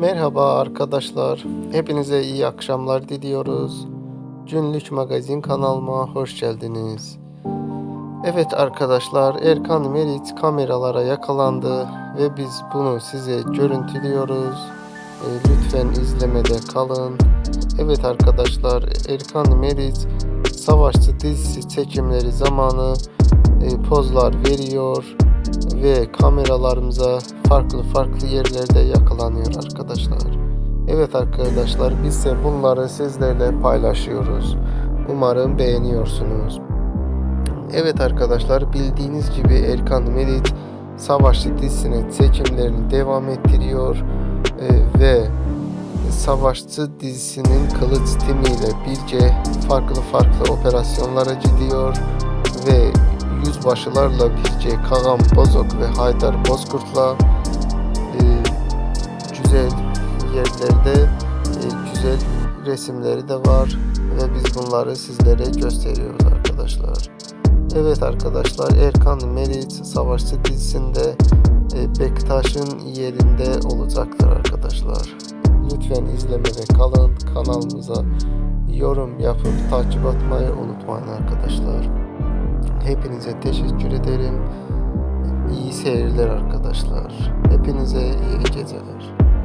Merhaba arkadaşlar. Hepinize iyi akşamlar diliyoruz. Günlük Magazin kanalıma hoş geldiniz. Evet arkadaşlar Erkan Meriç kameralara yakalandı ve biz bunu size görüntülüyoruz. E, lütfen izlemede kalın. Evet arkadaşlar Erkan Meriç Savaşçı dizisi çekimleri zamanı e, pozlar veriyor ve kameralarımıza farklı farklı yerlerde yakalanıyor arkadaşlar. Evet arkadaşlar biz de bunları sizlerle paylaşıyoruz. Umarım beğeniyorsunuz. Evet arkadaşlar bildiğiniz gibi Erkan Meriç Savaşçı dizisine çekimlerini devam ettiriyor Ee, ve Savaşçı dizisinin kılıç timiyle birce farklı farklı operasyonlara gidiyor ve yüzbaşılarla birce Kagam Bozok ve Haydar Bozkurt'la e, güzel yerlerde e, güzel resimleri de var ve biz bunları sizlere gösteriyoruz arkadaşlar. Evet arkadaşlar Erkan Meriç Savaşçı dizisinde e, Bektaş'ın yerinde olacaktır arkadaşlar. Lütfen izlemede kalın. Kanalımıza yorum yapıp takip atmayı unutmayın arkadaşlar. Hepinize teşekkür ederim. İyi seyirler arkadaşlar. Hepinize iyi geceler.